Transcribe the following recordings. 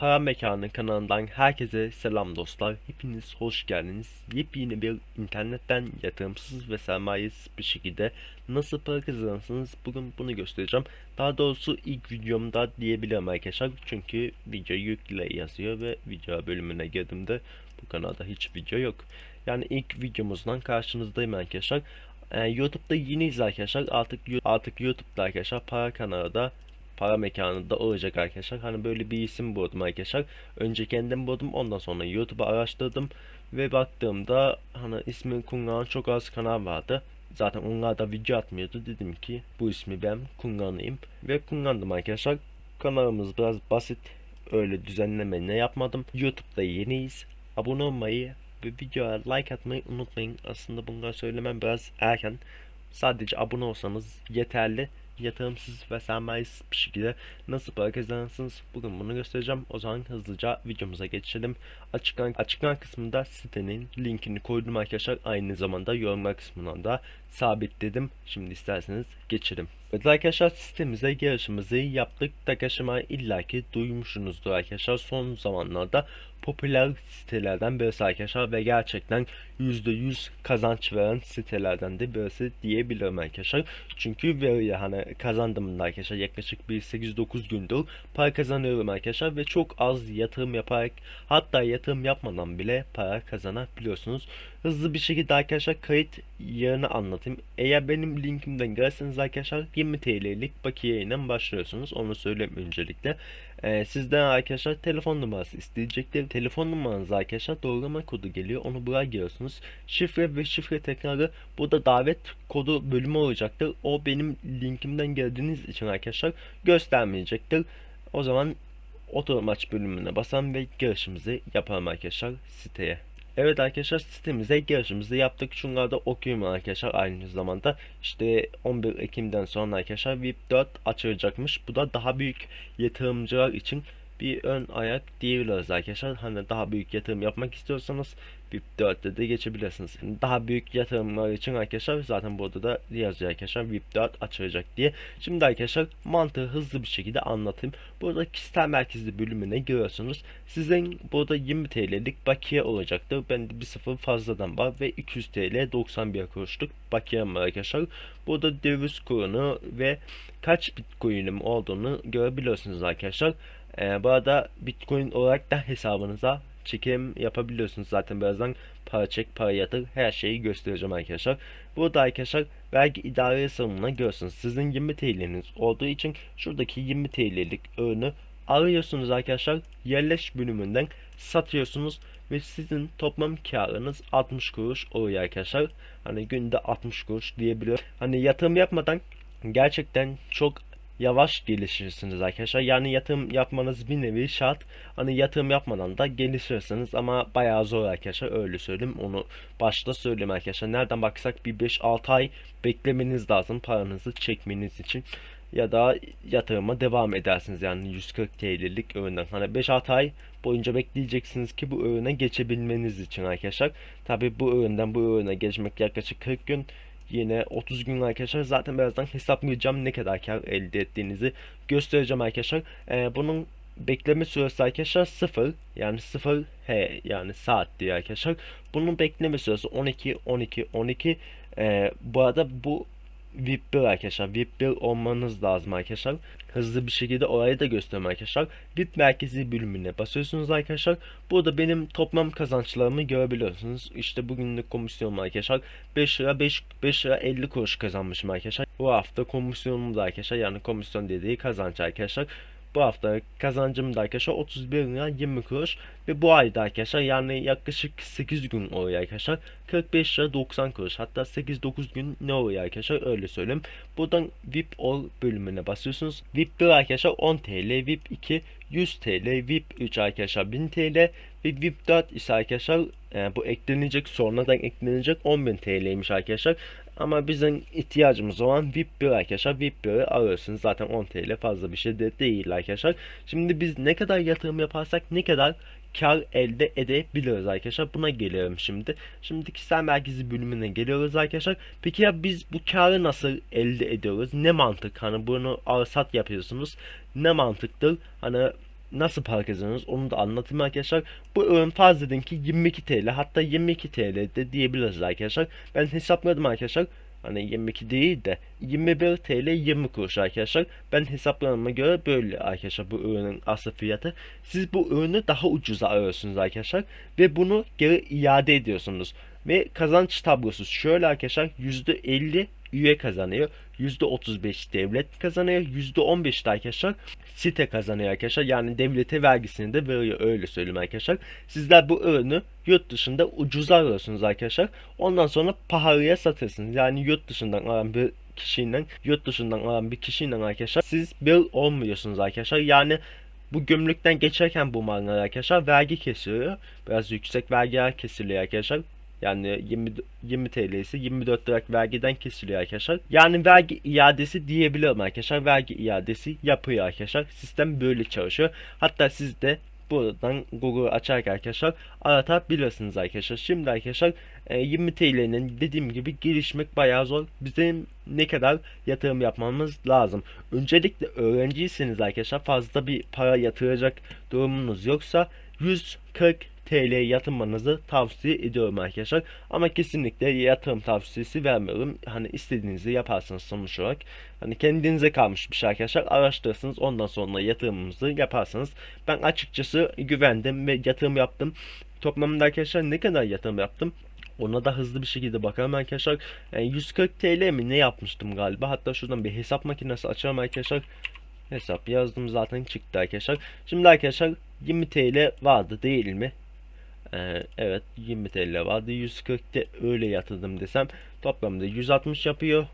Para Mekanı kanalından herkese selam dostlar. Hepiniz hoş geldiniz. Yepyeni bir internetten yatırımsız ve sermayesiz bir şekilde nasıl para kazanırsınız bugün bunu göstereceğim. Daha doğrusu ilk videomda diyebilirim arkadaşlar. Çünkü video yükle yazıyor ve video bölümüne girdiğimde bu kanalda hiç video yok. Yani ilk videomuzdan karşınızdayım arkadaşlar. Ee, YouTube'da yeniyiz arkadaşlar. Artık artık YouTube'da arkadaşlar para kanalı da para mekanında olacak arkadaşlar. Hani böyle bir isim buldum arkadaşlar. Önce kendim buldum ondan sonra YouTube'a araştırdım ve baktığımda hani ismi kullanan çok az kanal vardı. Zaten onlar da video atmıyordu. Dedim ki bu ismi ben kullanayım ve kullandım arkadaşlar. Kanalımız biraz basit. Öyle düzenleme ne yapmadım. YouTube'da yeniyiz. Abone olmayı ve videoya like atmayı unutmayın. Aslında bunları söylemem biraz erken. Sadece abone olsanız yeterli yatırımsız ve sermayesiz bir şekilde nasıl para kazanırsınız bugün bunu göstereceğim. O zaman hızlıca videomuza geçelim. Açıklan, açıklan kısmında sitenin linkini koydum arkadaşlar. Aynı zamanda yorumlar kısmından da sabitledim. Şimdi isterseniz geçelim. Evet arkadaşlar sitemize girişimizi yaptık. Takashima illaki duymuşsunuzdur arkadaşlar. Son zamanlarda popüler sitelerden birisi arkadaşlar ve gerçekten %100 kazanç veren sitelerden de birisi diyebilirim arkadaşlar. Çünkü veriyor hani kazandım da arkadaşlar yaklaşık bir 8-9 gündür para kazanıyorum arkadaşlar ve çok az yatırım yaparak hatta yatırım yapmadan bile para kazanabiliyorsunuz. Hızlı bir şekilde arkadaşlar kayıt yerini anlatayım. Eğer benim linkimden gelirseniz arkadaşlar 20 TL'lik bakiye ile başlıyorsunuz. Onu söyleyeyim öncelikle. Ee, sizden arkadaşlar telefon numarası isteyecektir. Telefon numaranız arkadaşlar doğrulama kodu geliyor. Onu buraya giriyorsunuz. Şifre ve şifre tekrarı burada davet kodu bölümü olacaktır. O benim linkimden geldiğiniz için arkadaşlar göstermeyecektir. O zaman oturum aç bölümüne basalım ve girişimizi yapalım arkadaşlar siteye. Evet arkadaşlar sitemize girişimizi yaptık. Şunları da okuyayım arkadaşlar aynı zamanda. işte 11 Ekim'den sonra arkadaşlar VIP 4 açılacakmış. Bu da daha büyük yatırımcılar için bir ön ayak diyebiliriz arkadaşlar. Hani daha büyük yatırım yapmak istiyorsanız VIP 4'te de geçebilirsiniz. Daha büyük yatırımlar için arkadaşlar zaten burada da yazıyor arkadaşlar VIP 4 açılacak diye. Şimdi arkadaşlar mantığı hızlı bir şekilde anlatayım. Burada kişisel merkezli bölümüne giriyorsunuz. Sizin burada 20 TL'lik bakiye olacaktır. Bende bir sıfır fazladan var ve 200 TL 91 kuruşluk bakiyem var arkadaşlar. Burada döviz kurunu ve kaç bitcoin'im olduğunu görebiliyorsunuz arkadaşlar. Ee, bu arada bitcoin olarak da hesabınıza çekim yapabiliyorsunuz. Zaten birazdan para çek, para yatır her şeyi göstereceğim arkadaşlar. Burada arkadaşlar vergi idare hesabına görüyorsunuz. Sizin 20 TL'niz olduğu için şuradaki 20 TL'lik ürünü arıyorsunuz arkadaşlar. Yerleş bölümünden satıyorsunuz ve sizin toplam karınız 60 kuruş oluyor arkadaşlar. Hani günde 60 kuruş diyebiliyorum. Hani yatırım yapmadan gerçekten çok yavaş gelişirsiniz arkadaşlar. Yani yatırım yapmanız bir nevi şart. Hani yatırım yapmadan da gelişirsiniz ama bayağı zor arkadaşlar. Öyle söyleyeyim. Onu başta söyleyeyim arkadaşlar. Nereden baksak bir 5-6 ay beklemeniz lazım paranızı çekmeniz için. Ya da yatırıma devam edersiniz yani 140 TL'lik üründen. Hani 5-6 ay boyunca bekleyeceksiniz ki bu ürüne geçebilmeniz için arkadaşlar. Tabi bu üründen bu ürüne geçmek yaklaşık 40 gün yine 30 gün arkadaşlar zaten birazdan hesaplayacağım ne kadar kar elde ettiğinizi göstereceğim arkadaşlar. Ee, bunun bekleme süresi arkadaşlar 0 yani 0 H yani saat diyor arkadaşlar. Bunun bekleme süresi 12 12 12 ee, bu arada bu VIP 1 arkadaşlar. VIP 1 olmanız lazım arkadaşlar. Hızlı bir şekilde orayı da göstereyim arkadaşlar. VIP merkezi bölümüne basıyorsunuz arkadaşlar. Burada benim toplam kazançlarımı görebiliyorsunuz. İşte bugünlük komisyonum arkadaşlar 5 lira 5, 5 lira 50 kuruş kazanmışım arkadaşlar. Bu hafta komisyonum da arkadaşlar yani komisyon dediği kazanç arkadaşlar. Bu hafta kazancım da arkadaşlar 31 lira 20 kuruş ve bu ayda arkadaşlar yani yaklaşık 8 gün oluyor arkadaşlar 45 lira 90 kuruş hatta 8-9 gün ne oluyor arkadaşlar öyle söyleyeyim. Buradan VIP All bölümüne basıyorsunuz. VIP 1 arkadaşlar 10 TL, VIP 2 100 TL, VIP 3 arkadaşlar 1000 TL ve VIP 4 ise arkadaşlar e, bu eklenecek sonradan eklenecek 10.000 TL'ymiş arkadaşlar. Ama bizim ihtiyacımız olan VIP 1 arkadaşlar. VIP 1'i alıyorsunuz. Zaten 10 TL fazla bir şey de değil arkadaşlar. Şimdi biz ne kadar yatırım yaparsak ne kadar kar elde edebiliriz arkadaşlar. Buna geliyorum şimdi. Şimdi kişisel merkezi bölümüne geliyoruz arkadaşlar. Peki ya biz bu karı nasıl elde ediyoruz? Ne mantık? Hani bunu al sat yapıyorsunuz. Ne mantıktır? Hani nasıl para kazanıyoruz onu da anlatayım arkadaşlar. Bu ürün farz edin ki 22 TL hatta 22 TL de diyebiliriz arkadaşlar. Ben hesapladım arkadaşlar. Hani 22 değil de 21 TL 20 kuruş arkadaşlar. Ben hesaplarıma göre böyle arkadaşlar bu ürünün asıl fiyatı. Siz bu ürünü daha ucuza alıyorsunuz arkadaşlar. Ve bunu geri iade ediyorsunuz. Ve kazanç tablosu şöyle arkadaşlar %50 üye kazanıyor. %35 devlet kazanıyor. %15 de arkadaşlar site kazanıyor arkadaşlar. Yani devlete vergisini de veriyor öyle söyleyeyim arkadaşlar. Sizler bu ürünü yurt dışında ucuza alıyorsunuz arkadaşlar. Ondan sonra pahalıya satırsınız. Yani yurt dışından alan bir kişiyle yurt dışından alan bir kişiyle arkadaşlar siz bir olmuyorsunuz arkadaşlar. Yani bu gümrükten geçerken bu mallar arkadaşlar vergi kesiliyor. Biraz yüksek vergiler kesiliyor arkadaşlar. Yani 20, 20 TL ise 24 lira vergiden kesiliyor arkadaşlar. Yani vergi iadesi diyebilirim arkadaşlar. Vergi iadesi yapıyor arkadaşlar. Sistem böyle çalışıyor. Hatta siz de buradan Google açarak arkadaşlar aratabilirsiniz arkadaşlar. Şimdi arkadaşlar 20 TL'nin dediğim gibi gelişmek bayağı zor. Bizim ne kadar yatırım yapmamız lazım. Öncelikle öğrenciyseniz arkadaşlar fazla bir para yatıracak durumunuz yoksa 140 TL yatırmanızı tavsiye ediyorum arkadaşlar. Ama kesinlikle yatırım tavsiyesi vermiyorum. Hani istediğinizi yaparsınız sonuç olarak. Hani kendinize kalmış bir şey arkadaşlar. Araştırırsınız ondan sonra yatırımınızı yaparsınız. Ben açıkçası güvendim ve yatırım yaptım. Toplamda arkadaşlar ne kadar yatırım yaptım? Ona da hızlı bir şekilde bakalım arkadaşlar. Yani 140 TL mi ne yapmıştım galiba. Hatta şuradan bir hesap makinesi açalım arkadaşlar. Hesap yazdım zaten çıktı arkadaşlar. Şimdi arkadaşlar 20 TL vardı değil mi? Ee, evet 20 TL vardı. 140 de öyle yatırdım desem toplamda 160 yapıyor.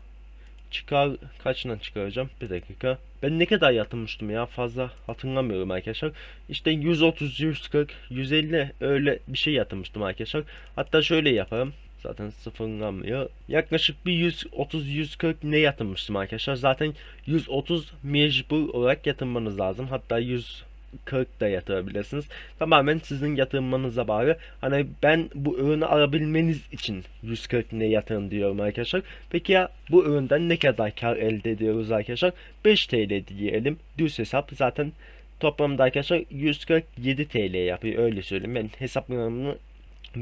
Çıkar kaçından çıkaracağım? Bir dakika. Ben ne kadar yatırmıştım ya? Fazla hatırlamıyorum arkadaşlar. İşte 130 140 150 öyle bir şey yatırmıştım arkadaşlar. Hatta şöyle yaparım. Zaten sıfırlanmıyor. Yaklaşık bir 130 140 ne yatırmıştım arkadaşlar? Zaten 130 mecbur olarak yatırmanız lazım. Hatta 100 40 da yatırabilirsiniz. Tamamen sizin yatırmanıza bağlı. Hani ben bu ürünü alabilmeniz için 140 ne yatırın diyorum arkadaşlar. Peki ya bu üründen ne kadar kar elde ediyoruz arkadaşlar? 5 TL diyelim. Düz hesap zaten toplamda arkadaşlar 147 TL yapıyor öyle söyleyeyim. Ben hesaplarımı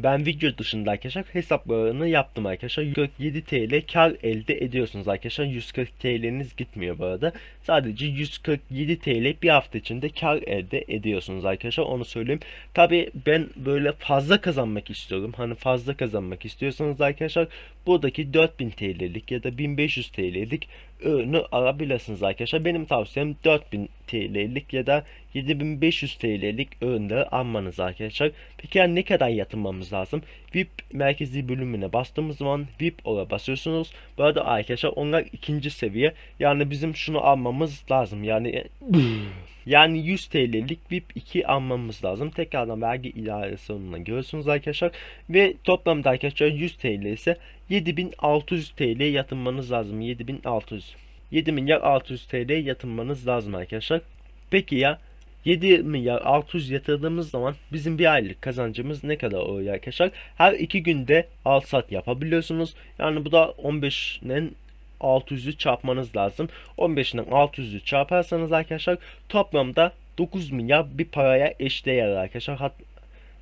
ben video dışında arkadaşlar hesaplarını yaptım arkadaşlar. 147 TL kar elde ediyorsunuz arkadaşlar. 140 TL'niz gitmiyor bu arada. Sadece 147 TL bir hafta içinde kar elde ediyorsunuz arkadaşlar. Onu söyleyeyim. Tabi ben böyle fazla kazanmak istiyorum. Hani fazla kazanmak istiyorsanız arkadaşlar buradaki 4000 TL'lik ya da 1500 TL'lik ürünü alabilirsiniz arkadaşlar. Benim tavsiyem 4000 TL'lik ya da 7500 TL'lik ürünleri almanız arkadaşlar. Peki yani ne kadar yatırmamız lazım? VIP merkezi bölümüne bastığımız zaman VIP ola basıyorsunuz. Bu arada arkadaşlar onlar ikinci seviye. Yani bizim şunu almamız lazım. Yani yani 100 TL'lik VIP 2 almamız lazım. Tekrardan vergi idaresi sonuna görüyorsunuz arkadaşlar. Ve toplamda arkadaşlar 100 TL ise 7600 TL yatırmanız lazım. 7600 7 milyar 600 TL yatırmanız lazım arkadaşlar. Peki ya 7 milyar 600 yatırdığımız zaman bizim bir aylık kazancımız ne kadar oluyor arkadaşlar? Her iki günde al sat yapabiliyorsunuz. Yani bu da 15'nin 600'ü çarpmanız lazım. 15'den 600'ü çarparsanız arkadaşlar toplamda 9 milyar bir paraya eşdeğer arkadaşlar. Hat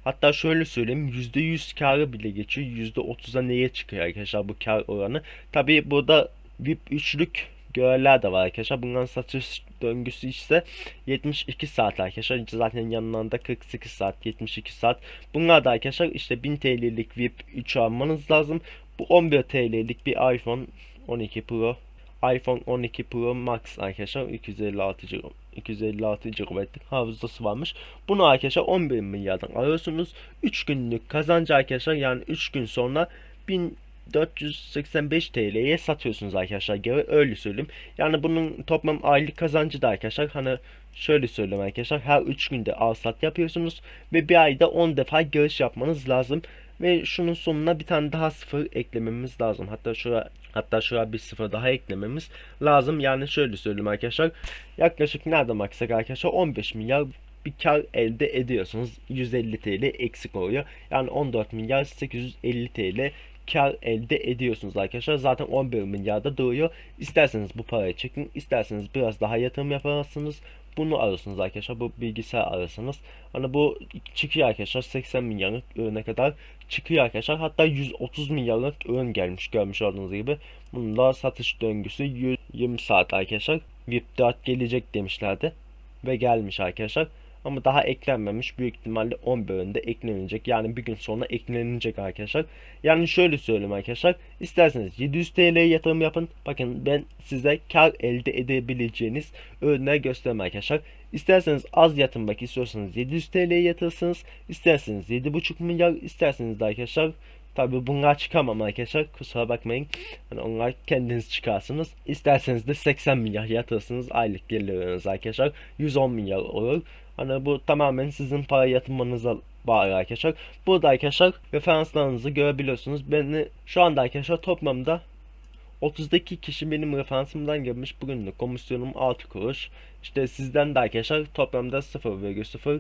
Hatta şöyle söyleyeyim %100 karı bile geçiyor. %30'a neye çıkıyor arkadaşlar bu kar oranı. Tabi burada VIP üçlük görevler de var arkadaşlar. Bunların satış döngüsü ise 72 saat arkadaşlar. Zaten yanlarında 48 saat, 72 saat. Bunlar da arkadaşlar işte 1000 TL'lik VIP 3 almanız lazım. Bu 11 TL'lik bir iPhone 12 Pro iPhone 12 Pro Max arkadaşlar 256 GB 256 GB'lik hafızası varmış. Bunu arkadaşlar 11 milyardan alıyorsunuz. 3 günlük kazancı arkadaşlar yani 3 gün sonra 1000 485 TL'ye satıyorsunuz arkadaşlar geri öyle söyleyeyim. Yani bunun toplam aylık kazancı da arkadaşlar hani şöyle söyleyeyim arkadaşlar her 3 günde al sat yapıyorsunuz ve bir ayda 10 defa giriş yapmanız lazım. Ve şunun sonuna bir tane daha sıfır eklememiz lazım. Hatta şuraya hatta şuraya bir sıfır daha eklememiz lazım. Yani şöyle söyleyeyim arkadaşlar. Yaklaşık nereden baksak arkadaşlar 15 milyar bir kar elde ediyorsunuz. 150 TL eksik oluyor. Yani 14 milyar 850 TL kar elde ediyorsunuz arkadaşlar. Zaten 11 milyarda duruyor. İsterseniz bu parayı çekin. isterseniz biraz daha yatırım yaparsınız. Bunu alırsınız arkadaşlar. Bu bilgisayar alırsınız. Hani bu çıkıyor arkadaşlar 80 milyarlık ürüne kadar çıkıyor arkadaşlar. Hatta 130 milyarlık ürün gelmiş görmüş olduğunuz gibi. Bunun da satış döngüsü 120 saat arkadaşlar. VIP 4 gelecek demişlerdi. Ve gelmiş arkadaşlar. Ama daha eklenmemiş. Büyük ihtimalle 10 bölümde eklenecek. Yani bir gün sonra eklenecek arkadaşlar. Yani şöyle söyleyeyim arkadaşlar. İsterseniz 700 TL yatırım yapın. Bakın ben size kar elde edebileceğiniz ürünler göstereyim arkadaşlar. İsterseniz az yatırmak istiyorsanız 700 TL yatırırsınız. İsterseniz 7,5 milyar. isterseniz de arkadaşlar Tabi bunlar çıkamam arkadaşlar. Kusura bakmayın. Hani onlar kendiniz çıkarsınız. İsterseniz de 80 milyar yatırırsınız. Aylık geliriniz arkadaşlar. 110 milyar olur. Hani bu tamamen sizin para yatırmanıza bağlı arkadaşlar. Burada arkadaşlar referanslarınızı görebiliyorsunuz. Beni şu anda arkadaşlar toplamda 32 kişi benim referansımdan girmiş. Bugünlük komisyonum 6 kuruş. İşte sizden de arkadaşlar toplamda 0,0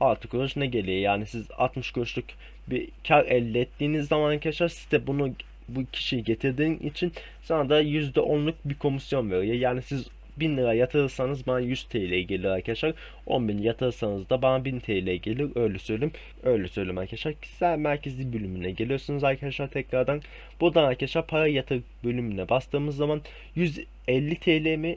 6 kuruş ne geliyor? Yani siz 60 kuruşluk bir kar elde ettiğiniz zaman arkadaşlar site bunu bu kişiyi getirdiğin için sana da %10'luk bir komisyon veriyor. Yani siz 1000 lira yatırırsanız bana 100 TL gelir arkadaşlar. 10.000 yatırırsanız da bana 1000 TL gelir. Öyle söyleyeyim. Öyle söyleyeyim arkadaşlar. Kişisel merkezli bölümüne geliyorsunuz arkadaşlar tekrardan. Buradan arkadaşlar para yatır bölümüne bastığımız zaman 150 TL mi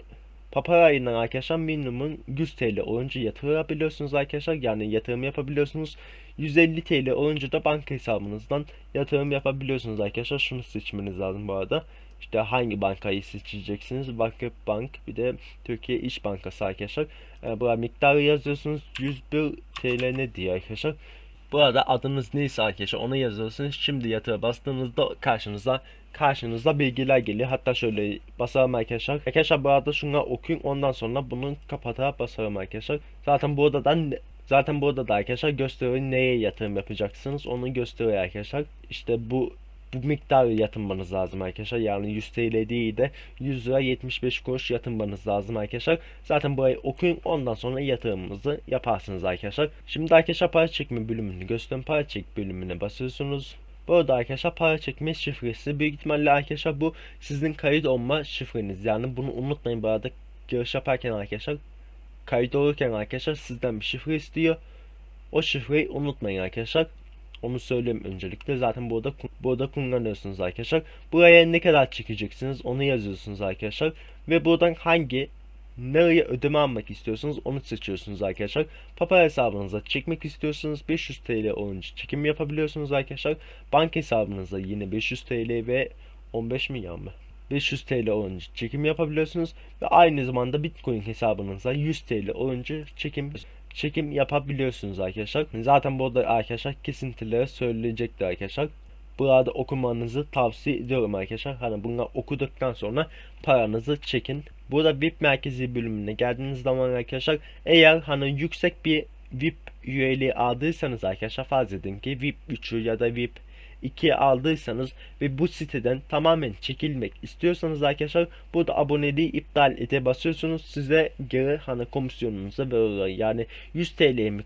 Paparay'dan arkadaşlar minimum 100 TL olunca yatırabiliyorsunuz arkadaşlar. Yani yatırım yapabiliyorsunuz. 150 TL olunca da banka hesabınızdan yatırım yapabiliyorsunuz arkadaşlar. Şunu seçmeniz lazım bu arada. İşte hangi bankayı seçeceksiniz? Vakıf Bank bir de Türkiye İş Bankası arkadaşlar. E, buraya miktarı yazıyorsunuz. 101 TL ne diye arkadaşlar. Bu arada adınız neyse arkadaşlar onu yazıyorsunuz. Şimdi yatıra bastığınızda karşınıza karşınıza bilgiler geliyor. Hatta şöyle basalım arkadaşlar. Arkadaşlar bu arada şuna okuyun ondan sonra bunu kapatarak basalım arkadaşlar. Zaten burada da zaten burada da arkadaşlar gösteriyor neye yatırım yapacaksınız onu gösteriyor arkadaşlar. İşte bu bu miktarı yatırmanız lazım arkadaşlar. Yani 100 TL değil de 100 lira 75 kuruş yatırmanız lazım arkadaşlar. Zaten burayı okuyun ondan sonra yatırımınızı yaparsınız arkadaşlar. Şimdi arkadaşlar para çekme bölümünü göstereyim. Para çek bölümüne basıyorsunuz. Burada arkadaşlar para çekme şifresi. Büyük ihtimalle arkadaşlar bu sizin kayıt olma şifreniz. Yani bunu unutmayın bu arada giriş yaparken arkadaşlar kayıt olurken arkadaşlar sizden bir şifre istiyor. O şifreyi unutmayın arkadaşlar. Onu söyleyeyim öncelikle. Zaten burada burada kullanıyorsunuz arkadaşlar. Buraya ne kadar çekeceksiniz onu yazıyorsunuz arkadaşlar. Ve buradan hangi nereye ödeme almak istiyorsunuz onu seçiyorsunuz arkadaşlar. Papa hesabınıza çekmek istiyorsanız 500 TL olunca çekim yapabiliyorsunuz arkadaşlar. Bank hesabınıza yine 500 TL ve 15 milyon mı? 500 TL olunca çekim yapabiliyorsunuz ve aynı zamanda Bitcoin hesabınıza 100 TL olunca çekim çekim yapabiliyorsunuz arkadaşlar. Zaten burada arkadaşlar kesintileri söyleyecektir arkadaşlar. Burada okumanızı tavsiye ediyorum arkadaşlar. Hani bunları okuduktan sonra paranızı çekin. Burada VIP merkezi bölümüne geldiğiniz zaman arkadaşlar eğer hani yüksek bir VIP üyeliği aldıysanız arkadaşlar farz edin ki VIP 3'ü ya da VIP 2'ye aldıysanız ve bu siteden tamamen çekilmek istiyorsanız arkadaşlar burada aboneliği iptal ete basıyorsunuz. Size geri hani komisyonunuzu veriyorlar. Yani 100 TL mi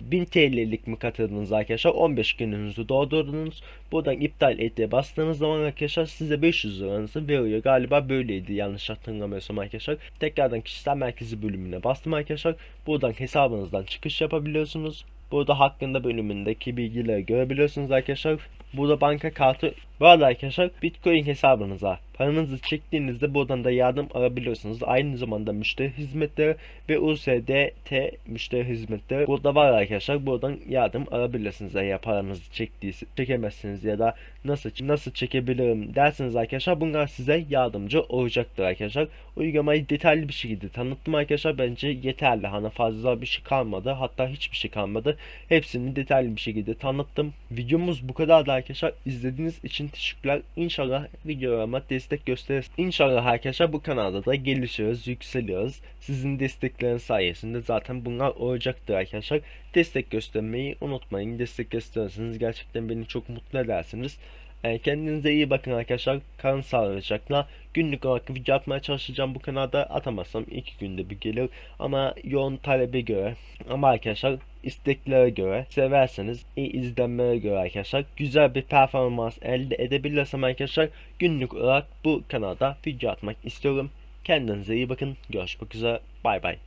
1000 TL'lik mi katıldınız arkadaşlar? 15 gününüzü doldurdunuz. Buradan iptal ete bastığınız zaman arkadaşlar size 500 liranızı veriyor. Galiba böyleydi yanlış hatırlamıyorsam arkadaşlar. Tekrardan kişisel merkezi bölümüne bastım arkadaşlar. Buradan hesabınızdan çıkış yapabiliyorsunuz. Burada hakkında bölümündeki bilgileri görebiliyorsunuz arkadaşlar burada banka kartı bu arada arkadaşlar bitcoin hesabınıza paranızı çektiğinizde buradan da yardım alabiliyorsunuz. Aynı zamanda müşteri hizmetleri ve USDT müşteri hizmetleri burada var arkadaşlar. Buradan yardım alabilirsiniz eğer paranızı çektiyse çekemezsiniz ya da nasıl nasıl çekebilirim derseniz arkadaşlar bunlar size yardımcı olacaktır arkadaşlar. Uygulamayı detaylı bir şekilde tanıttım arkadaşlar. Bence yeterli. Hani fazla bir şey kalmadı. Hatta hiçbir şey kalmadı. Hepsini detaylı bir şekilde tanıttım. Videomuz bu kadardı arkadaşlar. İzlediğiniz için teşekkürler. İnşallah videolarıma destek gösterir. İnşallah arkadaşlar bu kanalda da gelişiyoruz, yükseliyoruz. Sizin destekleriniz sayesinde zaten bunlar olacaktır arkadaşlar. Destek göstermeyi unutmayın. Destek gösterirseniz gerçekten beni çok mutlu edersiniz. Yani kendinize iyi bakın arkadaşlar. Kalın sağlıcakla. Günlük olarak video atmaya çalışacağım bu kanalda. Atamazsam iki günde bir gelir. Ama yoğun talebe göre. Ama arkadaşlar isteklere göre severseniz iyi izlenmelere göre arkadaşlar güzel bir performans elde edebilirsem arkadaşlar günlük olarak bu kanalda video atmak istiyorum. Kendinize iyi bakın. Görüşmek üzere. Bay bay.